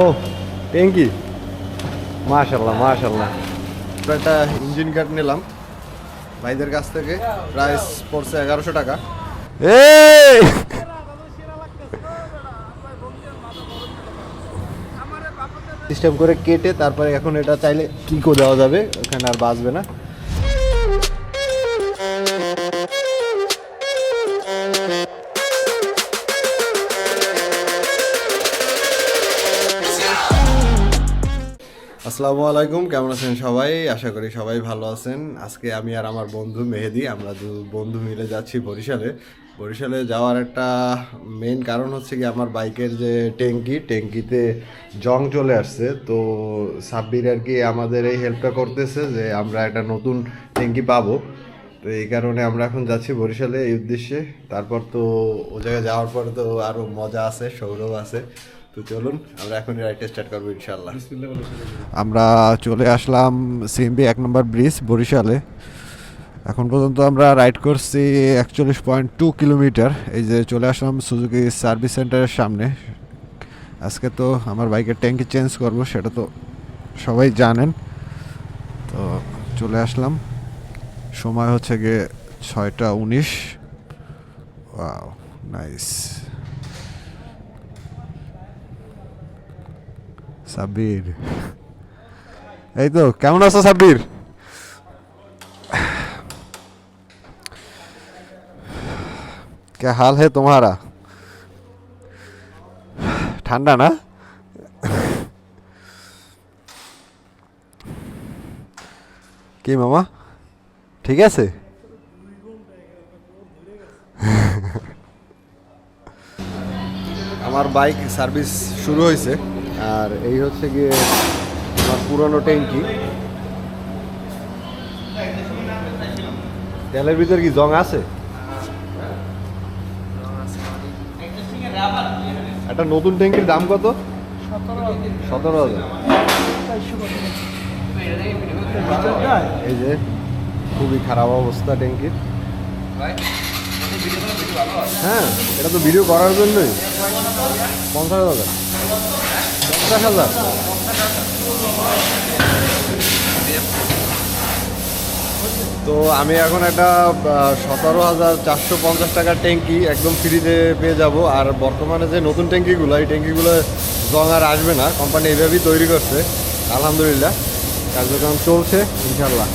ও ট্যাঙ্কি মাশাল্লাহ মাশাল্লাহ একটা ইঞ্জিন কার্ড নিলাম। ভাইদের কাছ থেকে প্রাইস পড়ছে এগারোশো টাকা। এই সিস্টেম করে কেটে তারপরে এখন এটা চাইলে কিকো দেওয়া যাবে ওখানে আর বাঁচবে না। আসসালামু আলাইকুম, কেমন আছেন সবাই? আশা করি সবাই ভালো আছেন। আজকে আমি আর আমার বন্ধু মেহেদি, আমরা দু বন্ধু মিলে যাচ্ছি বরিশালে। বরিশালে যাওয়ার একটা মেন কারণ হচ্ছে কি, আমার বাইকের যে ট্যাঙ্কি, ট্যাঙ্কিতে জং চলে আসছে। তো সাব্বির আর কি আমাদের এই হেল্পটা করতেছে যে আমরা একটা নতুন ট্যাঙ্কি পাবো। তো এই কারণে আমরা এখন যাচ্ছি বরিশালে এই উদ্দেশ্যে। তারপর তো ও জায়গায় যাওয়ার পরে তো আরও মজা আছে, সৌরভ আছে। তো চলুন, আমরা এখন রাইডটা স্টার্ট করব ইনশাল্লাহ আমরা চলে আসলাম সিএমবি এক নম্বর ব্রিজ, বরিশালে। এখন পর্যন্ত আমরা রাইড করছি একচল্লিশ পয়েন্ট টু কিলোমিটার। এই যে চলে আসলাম সুজুকি সার্ভিস সেন্টারের সামনে। আজকে তো আমার বাইকের ট্যাঙ্কি চেঞ্জ করব, সেটা তো সবাই জানেন। তো চলে আসলাম। সময় হচ্ছে গিয়ে ছয়টা উনিশ। নাইস। সাব্বির। এই তো, কেমন আছো সাব্বির? কে হাল হে তোমারা? ঠান্ডা না? কি মামা? ঠিক আছে? আমার বাইক সার্ভিস শুরু হয়েছে আর এই হচ্ছে গিয়ে আমার পুরনো ট্যাঙ্কি। তেলের ভিতর কি জং আছে? একটা নতুন ট্যাঙ্কির দাম কত? সতেরো হাজার। এই যে, খুবই খারাপ অবস্থা ট্যাঙ্কির। হ্যাঁ এটা তো ভিডিও করার জন্যই। পঞ্চাশ হাজার। তো আমি এখন একটা সতেরো হাজার চারশো পঞ্চাশ টাকার ট্যাঙ্কি একদম ফ্রিতে পেয়ে যাব। আর বর্তমানে যে নতুন ট্যাঙ্কিগুলো, এই ট্যাঙ্কিগুলো জং আর আসবে না। কোম্পানি এইভাবেই তৈরি করছে। আলহামদুলিল্লাহ, কার্যক্রম চলছে ইনশাল্লাহ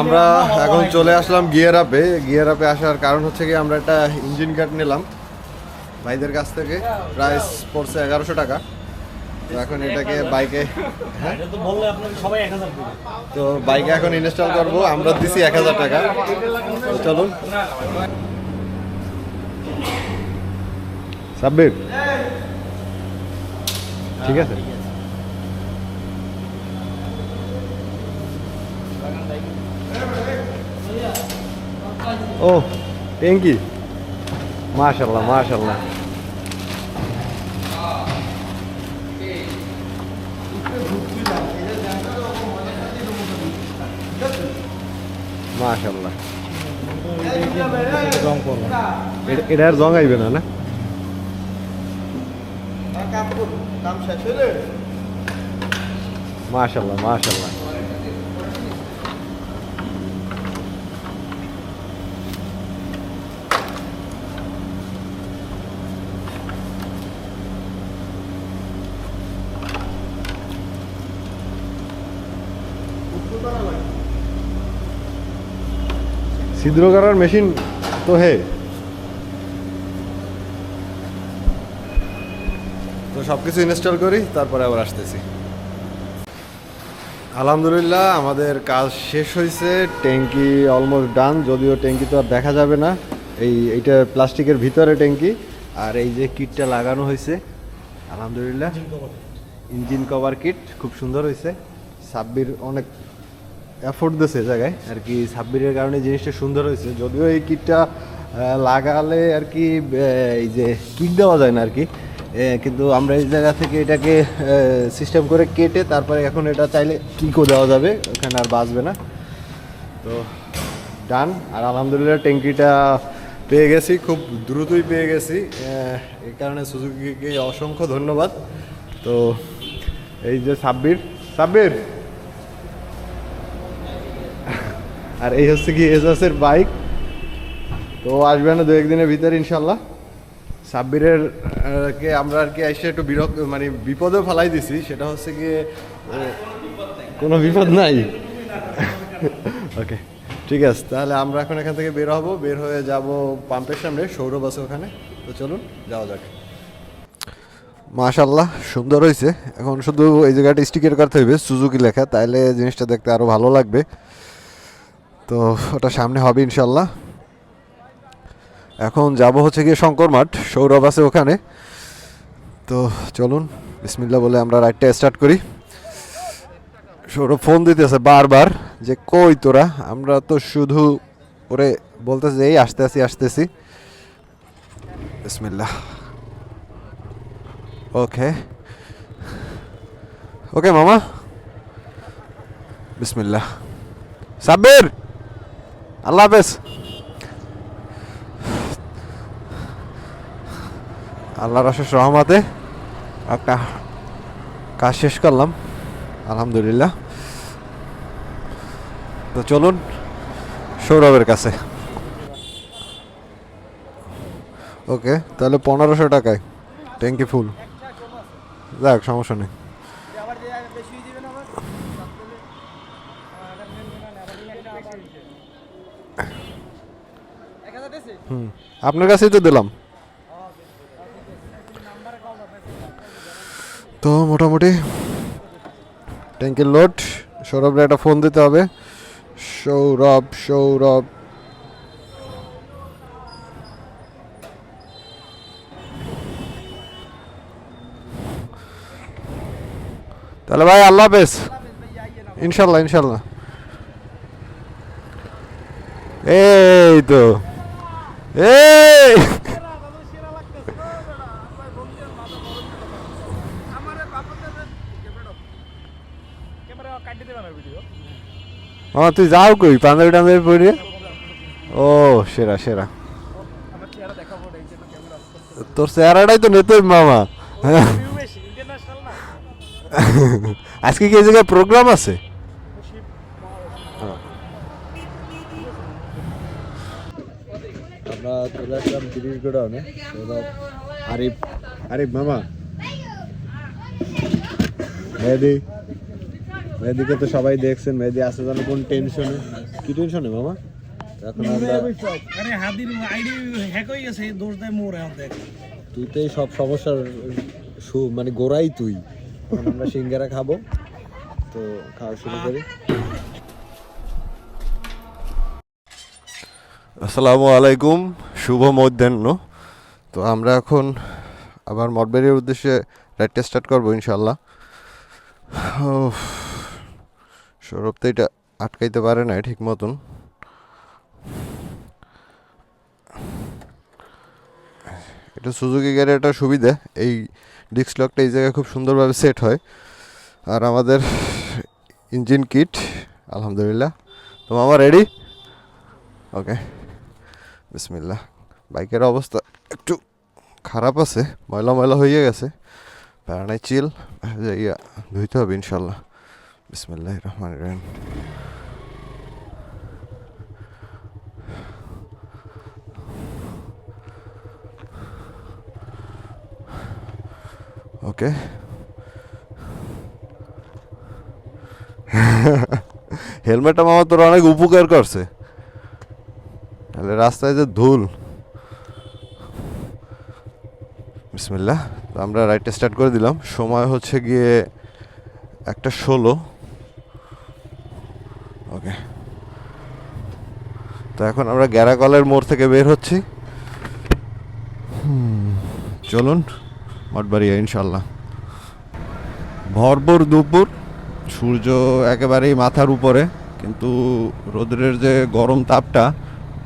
আমরা এখন চলে আসলাম গিয়ার আপে। গিয়ার আপে আসার কারণ হচ্ছে কি, আমরা একটা ইঞ্জিন কার্ড নিলাম। ভাইদের কাছ থেকে প্রাইস পড়ছে এগারোশো টাকা। তো এখন এটাকে বাইকে হ্যাঁ? তো বাইকে এখন ইনস্টল করব আমরা দিছি এক হাজার টাকা। চলুন। সাব্বির? ঠিক আছে। ও থ্যাংক ইউ মাশাল্লাহ মাশাল্লাহ মাশাল্লাহ রং করব এটা- এটা আর জং আইবে না না? মাশাল্লাহ মাশাল্লাহ ছিদ্র করার মেশিন তো হে। তো সব কিছু ইনস্টল করি, তারপরে আবার আসতেছি। আলহামদুলিল্লাহ, আমাদের কাজ শেষ হয়েছে ট্যাঙ্কি অলমোস্ট ডান যদিও ট্যাঙ্কি তো আর দেখা যাবে না। এই, এইটা প্লাস্টিকের ভিতরে ট্যাঙ্কি, আর এই যে কিটটা লাগানো হয়েছে আলহামদুলিল্লাহ। ইঞ্জিন কভার কিট খুব সুন্দর হয়েছে সাব্বির অনেক এফোর্ট দিয়েছে জায়গায়, আর কি সাব্বিরের কারণে জিনিসটা সুন্দর হয়েছে। যদিও এই কিটটা লাগালে আর কি এই যে কিক দেওয়া যায় না আর কি কিন্তু আমরা এই জায়গা থেকে এটাকে সিস্টেম করে কেটে তারপরে এখন এটা চাইলে কিকও দেওয়া যাবে, ওখানে আর বাঁচবে না। তো ডান আর আলহামদুলিল্লাহ ট্যাঙ্কিটা পেয়ে গেছি, খুব দ্রুতই পেয়ে গেছি এই কারণে সুজুকিকে অসংখ্য ধন্যবাদ। তো, এই যে সাব্বির সাব্বির! আর এই হচ্ছে কি এজাসের বাইক। তো আসবে না দু একদিনের ভিতরে ইনশাল্লাহ। সাব্বিরের কে আমরা আর কি এসে একটু বিরক্ত মানে বিপদে ফেলাই দিছি। সেটা হচ্ছে আহ, কোনো বিপদ নাই। ওকে ঠিক আছে। তাহলে আমরা এখন এখান থেকে বের হব। বের হয়ে যাব পাম্পের সামনে। সৌরভ আছে ওখানে। তো চলুন যাওয়া যাক। মাশাল্লাহ সুন্দর হয়েছে এখন শুধু এই জায়গাটা স্টিকার করতে হইবে সুজুকি লেখা। তাইলে জিনিসটা দেখতে আরও ভালো লাগবে। তো ওটা সামনে হবে ইনশাল্লাহ এখন যাব হচ্ছে গিয়ে শঙ্কর মাঠ, সৌরভ আছে ওখানে। তো চলুন বিসমিল্লা বলে আমরা রাইডটা স্টার্ট করি। সৌরভ ফোন দিতেছে বারবার যে, কই তোরা? আমরা তো শুধু ওরে বলতেছে, এই আসতে আসি আসতেছি। বিসমিল্লা ওকে। ওকে মামা। বিসমিল্লা সাব্বির! আল্লাহ হাফেজ। আল্লাহর অশেষ রহমাতে একটা কাজ শেষ করলাম, আলহামদুলিল্লাহ। তো চলুন সৌরভের কাছে। ওকে, তাহলে পনেরোশো টাকায়। ট্যাঙ্কি ফুল যাক, সমস্যা নেই। আপনার কাছেই তো দিলাম। তো মোটামুটি ট্যাঙ্কির লোড সৌরভরে একটা ফোন দিতে হবে। সৌরভ সৌরভ। তাহলে ভাই আল্লাহ হাফেজ। ইনশাল্লাহ ইনশাল্লাহ এই তো। এই! হ্যাঁ তুই যাও কই? পাঞ্জাবি টাঞ্জাবি পরে ও সেরা সেরা। আমার তোর চেহারাটাই তো নেতই মামা। আজকে কি এই জায়গায় প্রোগ্রাম আছে শিব আমরা চলে আসলাম গোডাউনে। আরিফ আরিফ মামা। মেহেদি মেহেদিকে তো সবাই দেখছেন। মেহেদি যেন কোন টেনশনে কি টেনশনে মামা? এখন আমরা আরে হাদির আইডি হ্যাক হয়ে গেছে দোষ দেয় মোর দেখ। তুই তো সব সমস্যার সু মানে গোড়াই তুই। আমরা সিঙ্গারা খাব। তো খাওয়া শুরু করি। আসসালামু আলাইকুম, শুভ মধ্যাহ্ন। তো আমরা এখন আবার মঠবেরির উদ্দেশ্যে রাইডটা স্টার্ট করব ইনশাল্লাহ সৌরভ তো এটা আটকাইতে পারে না ঠিক মতন। এটা সুজুকি গাড়ির একটা সুবিধা, এই ডিস্ক লকটা এই জায়গায় খুব সুন্দরভাবে সেট হয়। আর আমাদের ইঞ্জিন কিট, আলহামদুলিল্লাহ। তো মামা রেডি ওকে বিসমিল্লাহ। বাইকের অবস্থা একটু খারাপ আছে, ময়লা ময়লা হয়ে গেছে। প্যারানাই চিল ইয়া, ধুইতে হবে ইনশাল্লাহ। বিসমিল্লাহ রহমান রহিম। ওকে। হেলমেটটা মামা তোর অনেক উপকার করছে। রাস্তায় যে ধুল। বিসমিল্লাহ, তো আমরা রাইডটা স্টার্ট করে দিলাম। সময় হচ্ছে গিয়ে একটা ষোলো। ওকে তো এখন আমরা গ্যারাকলের মোড় থেকে বের হচ্ছি। চলুন মঠবাড়িয়া ইনশাল্লাহ ভরপুর দুপুর, সূর্য একেবারেই মাথার উপরে, কিন্তু রোদ্রের যে গরম তাপটা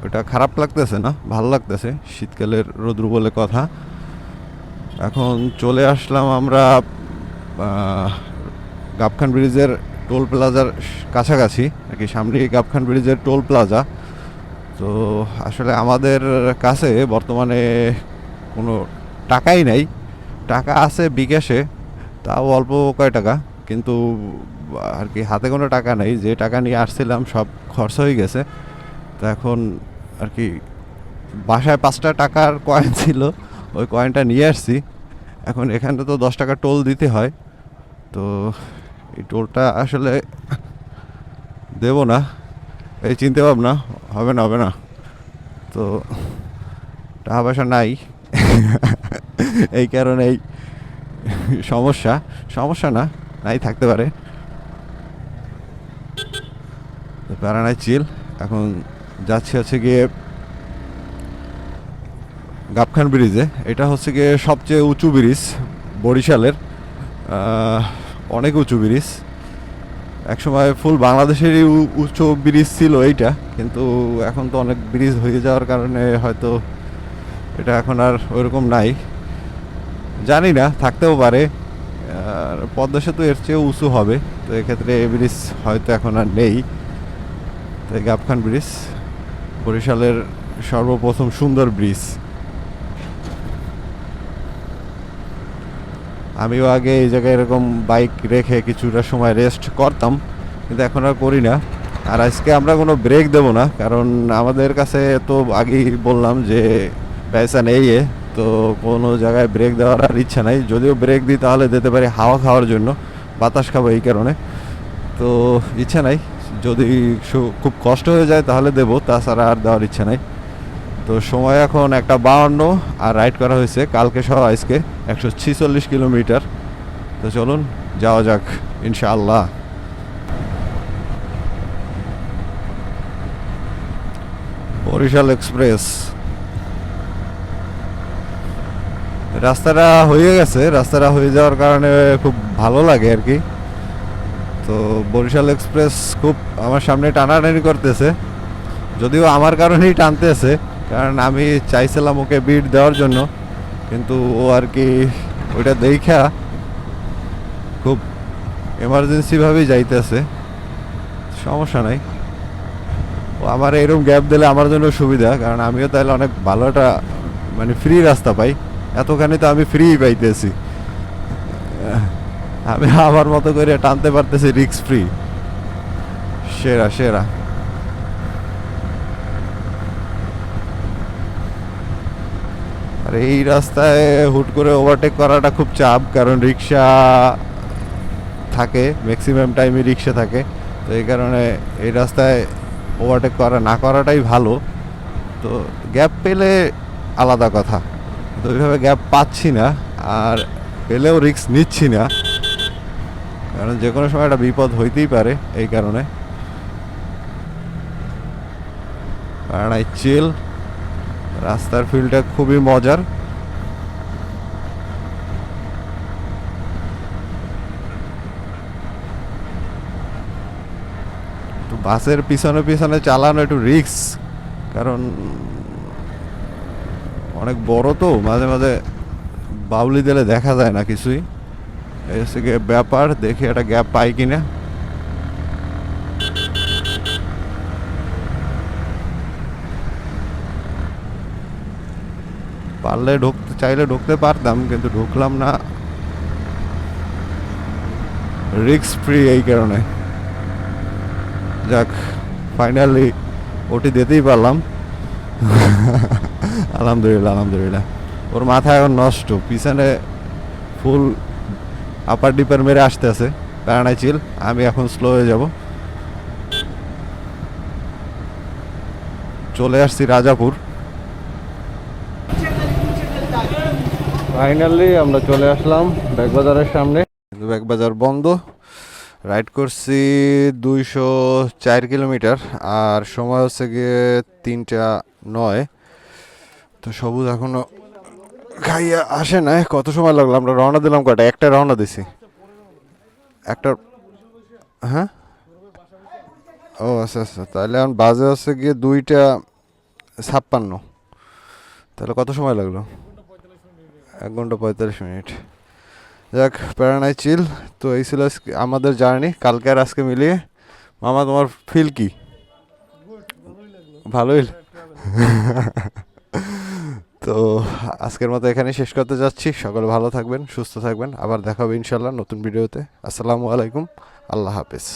ওটা খারাপ লাগতেছে না, ভালো লাগতেছে, শীতকালের রোদ্রু বলে কথা। এখন চলে আসলাম আমরা গাবখান ব্রিজের টোল প্লাজার কাছাকাছি আর কি সামনে গাবখান ব্রিজের টোল প্লাজা। তো আসলে আমাদের কাছে বর্তমানে কোনো টাকাই নাই। টাকা আছে বিকাশে, তাও অল্প কয় টাকা, কিন্তু আর কি হাতে কোনো টাকা নেই। যে টাকা নিয়ে আসছিলাম সব খরচ হয়ে গেছে। তো এখন কি, বাসায় পাঁচটা টাকার কয়েন ছিল, ওই কয়েনটা নিয়ে আসছি। এখন এখানে তো দশ টাকা টোল দিতে হয়, তো এই টোলটা আসলে দেব না, এই চিনতে ভাবনা হবে না হবে না। তো টাকা পয়সা নাই, এই কারণেই সমস্যা সমস্যা না, নাই থাকতে পারে। তো প্যারা নাই চিল এখন যাচ্ছি হচ্ছে গিয়ে গাবখান ব্রিজে। এটা হচ্ছে গিয়ে সবচেয়ে উঁচু ব্রিজ বরিশালের। অনেক উঁচু ব্রিজ। একসময় ফুল বাংলাদেশেরই উঁচু ব্রিজ ছিল এইটা, কিন্তু এখন তো অনেক ব্রিজ হয়ে যাওয়ার কারণে হয়তো এটা এখন আর ওইরকম নাই। জানি না, থাকতেও পারে। আর পদ্মা সেতু এর চেয়েও উঁচু হবে, তো এক্ষেত্রে এই ব্রিজ হয়তো এখন আর নেই। তো গাবখান ব্রিজ। বরিশালের সর্বপ্রথম সুন্দর ব্রিজ। আমিও আগে এই জায়গায় এরকম বাইক রেখে কিছুটা সময় রেস্ট করতাম কিন্তু এখন আর করি না। আর আজকে আমরা কোনো ব্রেক দেব না কারণ আমাদের কাছে তো আগেই বললাম যে পয়সা নেই এ, তো কোনো জায়গায় ব্রেক দেওয়ার আর ইচ্ছা নাই। যদিও ব্রেক দিই তাহলে দিতে পারি হাওয়া খাওয়ার জন্য বাতাস খাব এই কারণে। তো ইচ্ছা নাই। যদি খুব কষ্ট হয়ে যায় তাহলে দেবো, তাছাড়া আর দেওয়ার ইচ্ছে নাই। তো সময় এখন একটা বাউন্ন, আর রাইড করা হয়েছে কালকে সহ আজকে একশো ছিচল্লিশ কিলোমিটার। তো চলুন, যাওয়া যাক, ইনশাআল্লাহ। বরিশাল এক্সপ্রেস। রাস্তাটা হয়ে গেছে, রাস্তাটা হয়ে যাওয়ার কারণে খুব ভালো লাগে আর কি। তো বরিশাল এক্সপ্রেস খুব আমার সামনে টানাটানি করতেছে। যদিও আমার কারণেই টানতেছে, কারণ আমি চাইছিলাম ওকে বিট দেওয়ার জন্য, কিন্তু ও আর কি ওইটা দেখা খুব এমার্জেন্সিভাবেই যাইতেছে। সমস্যা নাই। ও আমার এরকম গ্যাপ দিলে আমার জন্য সুবিধা, কারণ আমিও তাহলে অনেক ভালো একটা মানে ফ্রি রাস্তা পাই। এতখানি তো আমি ফ্রি পাইতেছি। আমি আমার মতো করে টানতে পারতেছি রিক্স ফ্রি সেরা সেরা। আর এই রাস্তায় হুট করে ওভারটেক করাটা খুব চাপ, কারণ রিক্সা থাকে ম্যাক্সিমাম টাইমে রিক্সা থাকে। তো এই কারণে এই রাস্তায় ওভারটেক করা, না করাটাই ভালো। তো গ্যাপ পেলে আলাদা কথা। তো ওইভাবে গ্যাপ পাচ্ছি না, আর পেলেও রিক্স নিচ্ছি না। কারণ যে কোনো সময় একটা বিপদ হইতেই পারে এই কারণে। কারণ এই চিল রাস্তার ফিল্ডটা খুবই মজার। বাসের পিছনে পিছনে চালানো একটু রিক্স কারণ অনেক বড় তো, মাঝে মাঝে বাউলি দিলে দেখা যায় না কিছুই। গিয়ে ব্যাপার, দেখি একটা গ্যাপ পাই কিনা। পারলে ঢুকতে, চাইলে ঢুকতে পারতাম, কিন্তু ঢুকলাম না। রিক্স ফ্রি এই কারণে। যাক ফাইনালি ওটি দিতেই পারলাম। আলহামদুলিল্লাহ আলহামদুলিল্লাহ। ওর মাথা এখন নষ্ট, পিছনে ফুল আপার ডিপার মেরে আসতে আছে। প্যারানাই চিল আমি এখন স্লো হয়ে যাব। চলে আসছি রাজাপুর। ফাইনালি আমরা চলে আসলাম ব্যাগবাজারের সামনে। কিন্তু ব্যাগবাজার বন্ধ। রাইড করছি দুইশো চার কিলোমিটার আর সময় হচ্ছে গিয়ে তিনটা নয়। তো সবুজ এখনও খাইয়া আসে না কত সময় লাগল? আমরা রওনা দিলাম কটা একটা রওনা দিছি। একটা হ্যাঁ? ও আচ্ছা আচ্ছা। তাহলে এখন বাজে হচ্ছে গিয়ে দুইটা ছাপ্পান্ন। তাহলে কত সময় লাগল? এক ঘণ্টা পঁয়তাল্লিশ মিনিট। যাক প্যারানাই চিল। তো এই ছিল আমাদের জার্নি। কালকে আর আজকে মিলিয়ে। মামা, তোমার ফিল কি? ভালোই তো আজকের মতো এখানে শেষ করতে যাচ্ছি। সকলে ভালো থাকবেন, সুস্থ থাকবেন। আবার দেখা হবে ইনশাল্লাহ নতুন ভিডিওতে। আসসালামু আলাইকুম। আল্লাহ হাফেজ।